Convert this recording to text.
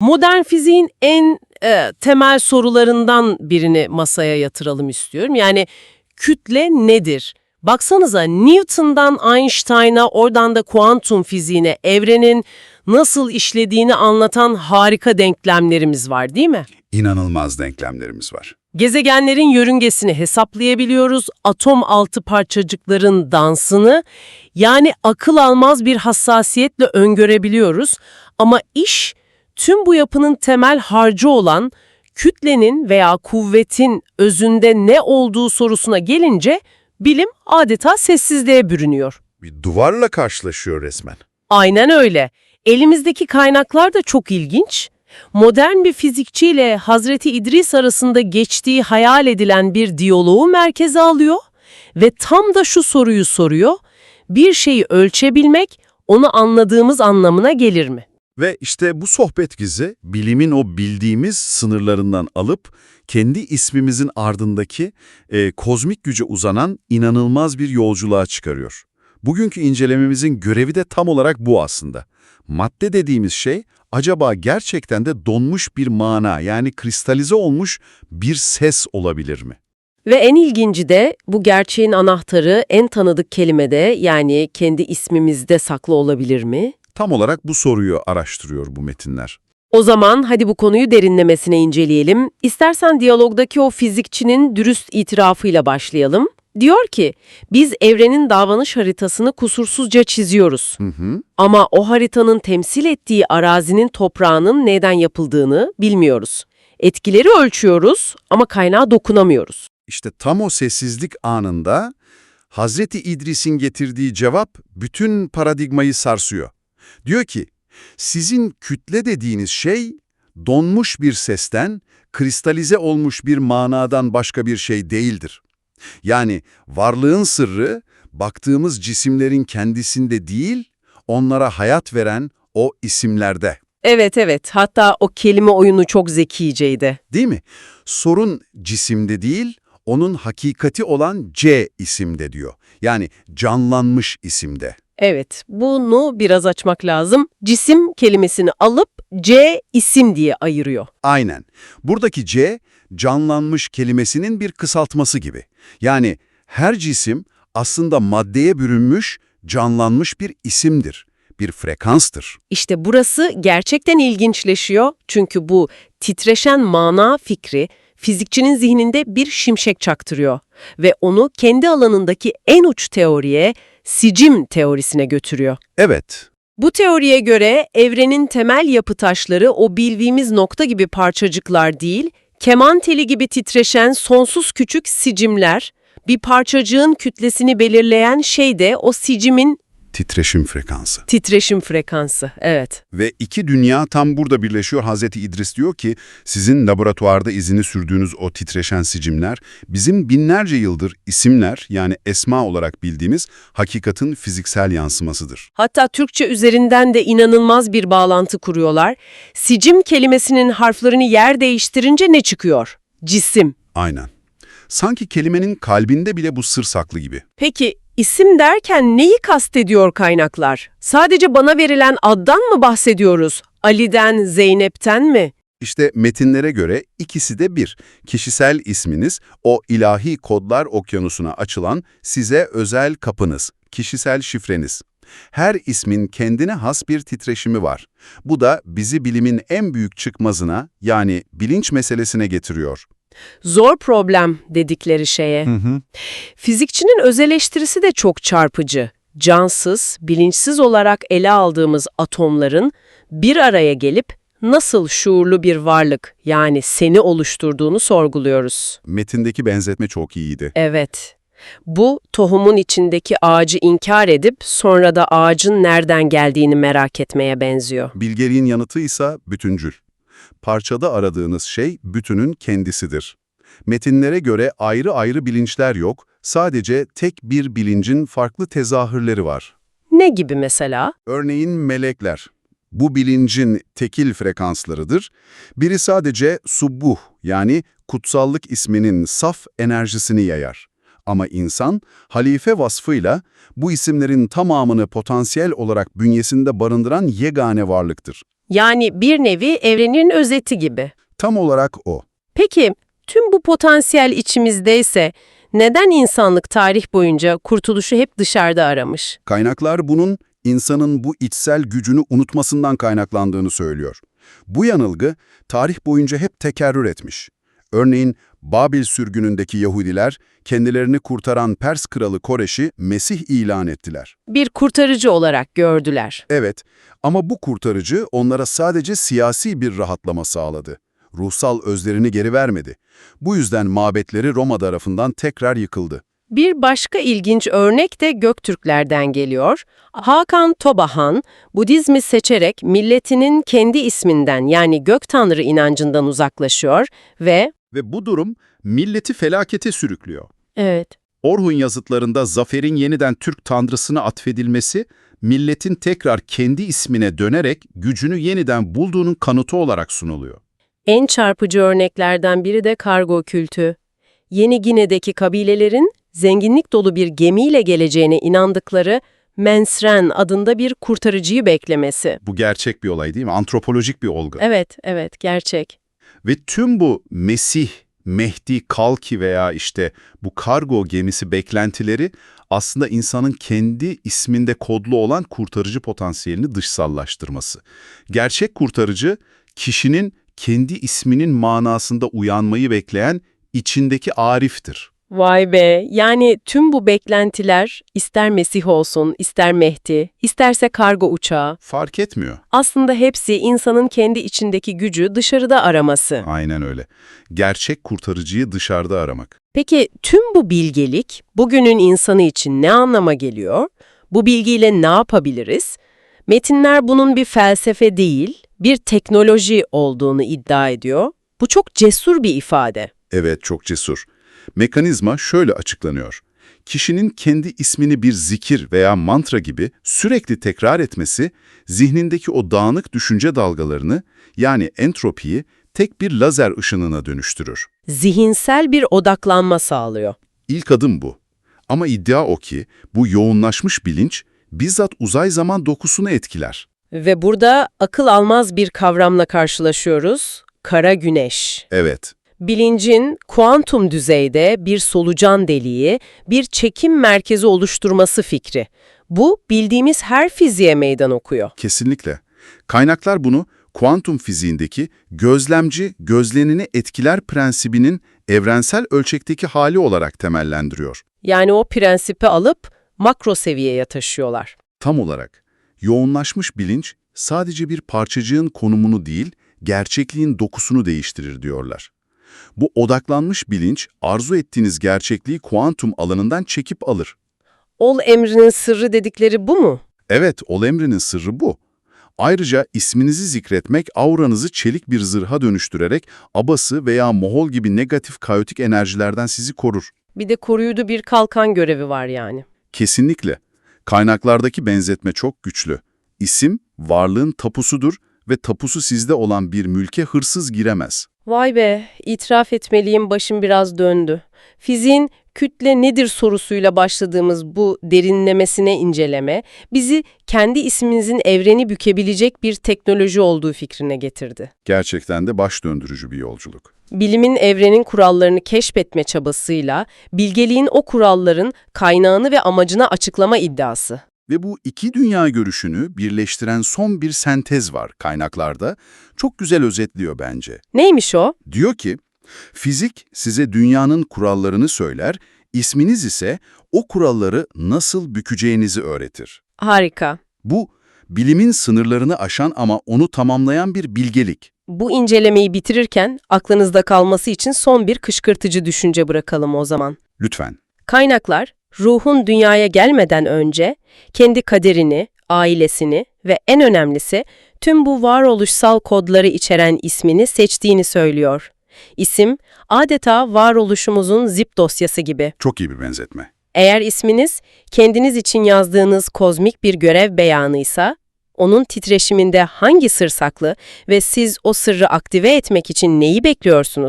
Modern fiziğin en e, temel sorularından birini masaya yatıralım istiyorum. Yani kütle nedir? Baksanıza Newton'dan Einstein'a, oradan da kuantum fiziğine, evrenin nasıl işlediğini anlatan harika denklemlerimiz var değil mi? İnanılmaz denklemlerimiz var. Gezegenlerin yörüngesini hesaplayabiliyoruz, atom altı parçacıkların dansını, yani akıl almaz bir hassasiyetle öngörebiliyoruz. Ama iş tüm bu yapının temel harcı olan kütlenin veya kuvvetin özünde ne olduğu sorusuna gelince bilim adeta sessizliğe bürünüyor. Bir duvarla karşılaşıyor resmen. Aynen öyle. Elimizdeki kaynaklar da çok ilginç. Modern bir fizikçiyle Hazreti İdris arasında geçtiği hayal edilen bir diyaloğu merkeze alıyor ve tam da şu soruyu soruyor. Bir şeyi ölçebilmek onu anladığımız anlamına gelir mi? Ve işte bu sohbet gizi bilimin o bildiğimiz sınırlarından alıp kendi ismimizin ardındaki e, kozmik güce uzanan inanılmaz bir yolculuğa çıkarıyor. Bugünkü incelememizin görevi de tam olarak bu aslında. Madde dediğimiz şey acaba gerçekten de donmuş bir mana yani kristalize olmuş bir ses olabilir mi? Ve en ilginci de bu gerçeğin anahtarı en tanıdık kelimede yani kendi ismimizde saklı olabilir mi? Tam olarak bu soruyu araştırıyor bu metinler. O zaman hadi bu konuyu derinlemesine inceleyelim. İstersen diyalogdaki o fizikçinin dürüst itirafıyla başlayalım. Diyor ki, biz evrenin davranış haritasını kusursuzca çiziyoruz. Hı hı. Ama o haritanın temsil ettiği arazinin toprağının neden yapıldığını bilmiyoruz. Etkileri ölçüyoruz ama kaynağa dokunamıyoruz. İşte tam o sessizlik anında Hazreti İdris'in getirdiği cevap bütün paradigmayı sarsıyor. Diyor ki, sizin kütle dediğiniz şey donmuş bir sesten, kristalize olmuş bir manadan başka bir şey değildir. Yani varlığın sırrı baktığımız cisimlerin kendisinde değil, onlara hayat veren o isimlerde. Evet evet hatta o kelime oyunu çok zekiceydi. Değil mi? Sorun cisimde değil, onun hakikati olan C isimde diyor. Yani canlanmış isimde. Evet, bunu biraz açmak lazım. Cisim kelimesini alıp C isim diye ayırıyor. Aynen. Buradaki C, canlanmış kelimesinin bir kısaltması gibi. Yani her cisim aslında maddeye bürünmüş, canlanmış bir isimdir, bir frekanstır. İşte burası gerçekten ilginçleşiyor. Çünkü bu titreşen mana fikri fizikçinin zihninde bir şimşek çaktırıyor ve onu kendi alanındaki en uç teoriye, sicim teorisine götürüyor. Evet, Bu teoriye göre evrenin temel yapı taşları o bildiğimiz nokta gibi parçacıklar değil, keman teli gibi titreşen sonsuz küçük sicimler, bir parçacığın kütlesini belirleyen şey de o sicimin titreşim frekansı. titreşim frekansı. Evet. Ve iki dünya tam burada birleşiyor. Hazreti İdris diyor ki, sizin laboratuvarda izini sürdüğünüz o titreşen sicimler, bizim binlerce yıldır isimler yani esma olarak bildiğimiz hakikatin fiziksel yansımasıdır. Hatta Türkçe üzerinden de inanılmaz bir bağlantı kuruyorlar. Sicim kelimesinin harflerini yer değiştirince ne çıkıyor? Cisim. Aynen. Sanki kelimenin kalbinde bile bu sır saklı gibi. Peki isim derken neyi kastediyor kaynaklar? Sadece bana verilen addan mı bahsediyoruz? Ali'den, Zeynep'ten mi? İşte metinlere göre ikisi de bir. Kişisel isminiz, o ilahi kodlar okyanusuna açılan size özel kapınız, kişisel şifreniz. Her ismin kendine has bir titreşimi var. Bu da bizi bilimin en büyük çıkmazına yani bilinç meselesine getiriyor. Zor problem dedikleri şeye. Fizikçinin öz eleştirisi de çok çarpıcı. Cansız, bilinçsiz olarak ele aldığımız atomların bir araya gelip nasıl şuurlu bir varlık yani seni oluşturduğunu sorguluyoruz. Metindeki benzetme çok iyiydi. Evet. Bu tohumun içindeki ağacı inkar edip sonra da ağacın nereden geldiğini merak etmeye benziyor. Bilgeliğin yanıtı ise bütüncül. Parçada aradığınız şey bütünün kendisidir. Metinlere göre ayrı ayrı bilinçler yok, sadece tek bir bilincin farklı tezahürleri var. Ne gibi mesela? Örneğin melekler. Bu bilincin tekil frekanslarıdır. Biri sadece subbuh yani kutsallık isminin saf enerjisini yayar. Ama insan, halife vasfıyla bu isimlerin tamamını potansiyel olarak bünyesinde barındıran yegane varlıktır. Yani bir nevi evrenin özeti gibi. Tam olarak o. Peki tüm bu potansiyel içimizdeyse neden insanlık tarih boyunca kurtuluşu hep dışarıda aramış? Kaynaklar bunun insanın bu içsel gücünü unutmasından kaynaklandığını söylüyor. Bu yanılgı tarih boyunca hep tekerrür etmiş. Örneğin Babil sürgünündeki Yahudiler kendilerini kurtaran Pers kralı Koreş'i Mesih ilan ettiler. Bir kurtarıcı olarak gördüler. Evet ama bu kurtarıcı onlara sadece siyasi bir rahatlama sağladı. Ruhsal özlerini geri vermedi. Bu yüzden mabetleri Roma tarafından tekrar yıkıldı. Bir başka ilginç örnek de Göktürklerden geliyor. Hakan Tobahan, Budizmi seçerek milletinin kendi isminden yani gök tanrı inancından uzaklaşıyor ve... Ve bu durum milleti felakete sürüklüyor. Evet, Orhun yazıtlarında zaferin yeniden Türk tanrısına atfedilmesi, milletin tekrar kendi ismine dönerek gücünü yeniden bulduğunun kanıtı olarak sunuluyor. en çarpıcı örneklerden biri de kargo kültü. Yeni Gine'deki kabilelerin zenginlik dolu bir gemiyle geleceğine inandıkları Mensren adında bir kurtarıcıyı beklemesi. Bu gerçek bir olay değil mi? Antropolojik bir olgu. Evet, evet, gerçek. Ve tüm bu Mesih, Mehdi, Kalki veya işte bu kargo gemisi beklentileri aslında insanın kendi isminde kodlu olan kurtarıcı potansiyelini dışsallaştırması. Gerçek kurtarıcı, kişinin kendi isminin manasında uyanmayı bekleyen içindeki ariftir. Vay be, yani tüm bu beklentiler ister Mesih olsun, ister Mehdi, isterse kargo uçağı, Fark etmiyor. aslında hepsi insanın kendi içindeki gücü dışarıda araması. Aynen öyle. Gerçek kurtarıcıyı dışarıda aramak. Peki tüm bu bilgelik bugünün insanı için ne anlama geliyor? Bu bilgiyle ne yapabiliriz? Metinler bunun bir felsefe değil, bir teknoloji olduğunu iddia ediyor. Bu çok cesur bir ifade. Evet, çok cesur. Mekanizma şöyle açıklanıyor. Kişinin kendi ismini bir zikir veya mantra gibi sürekli tekrar etmesi, zihnindeki o dağınık düşünce dalgalarını, yani entropiyi, tek bir lazer ışınına dönüştürür. Zihinsel bir odaklanma sağlıyor. İlk adım bu. Ama iddia o ki, bu yoğunlaşmış bilinç, bizzat uzay zaman dokusunu etkiler. Ve burada akıl almaz bir kavramla karşılaşıyoruz. Kara güneş. Evet, Bilincin kuantum düzeyde bir solucan deliği, bir çekim merkezi oluşturması fikri. Bu bildiğimiz her fiziğe meydan okuyor. Kesinlikle. Kaynaklar bunu kuantum fiziğindeki gözlemci gözlenini etkiler prensibinin evrensel ölçekteki hali olarak temellendiriyor. Yani o prensipi alıp makro seviyeye taşıyorlar. Tam olarak yoğunlaşmış bilinç sadece bir parçacığın konumunu değil, gerçekliğin dokusunu değiştirir diyorlar. Bu odaklanmış bilinç arzu ettiğiniz gerçekliği kuantum alanından çekip alır. Ol emrinin sırrı dedikleri bu mu? Evet, ol emrinin sırrı bu. Ayrıca isminizi zikretmek auranızı çelik bir zırha dönüştürerek abası veya mohol gibi negatif kaotik enerjilerden sizi korur. Bir de koruyucu bir kalkan görevi var yani. Kesinlikle. Kaynaklardaki benzetme çok güçlü. İsim, varlığın tapusudur ve tapusu sizde olan bir mülke hırsız giremez. Vay be, itiraf etmeliyim başım biraz döndü. Fiziğin kütle nedir sorusuyla başladığımız bu derinlemesine inceleme bizi kendi ismimizin evreni bükebilecek bir teknoloji olduğu fikrine getirdi. Gerçekten de baş döndürücü bir yolculuk. Bilimin evrenin kurallarını keşfetme çabasıyla bilgeliğin o kuralların kaynağını ve amacını açıklama iddiası. Ve bu iki dünya görüşünü birleştiren son bir sentez var kaynaklarda. Çok güzel özetliyor bence. Neymiş o? Diyor ki, fizik size dünyanın kurallarını söyler, isminiz ise o kuralları nasıl bükeceğinizi öğretir. Harika. Bu, bilimin sınırlarını aşan ama onu tamamlayan bir bilgelik. Bu incelemeyi bitirirken aklınızda kalması için son bir kışkırtıcı düşünce bırakalım o zaman. Lütfen. Kaynaklar, ruhun dünyaya gelmeden önce kendi kaderini, ailesini ve en önemlisi tüm bu varoluşsal kodları içeren ismini seçtiğini söylüyor. İsim, adeta varoluşumuzun zip dosyası gibi. Çok iyi bir benzetme. Eğer isminiz kendiniz için yazdığınız kozmik bir görev beyanıysa, onun titreşiminde hangi sır saklı ve siz o sırrı aktive etmek için neyi bekliyorsunuz?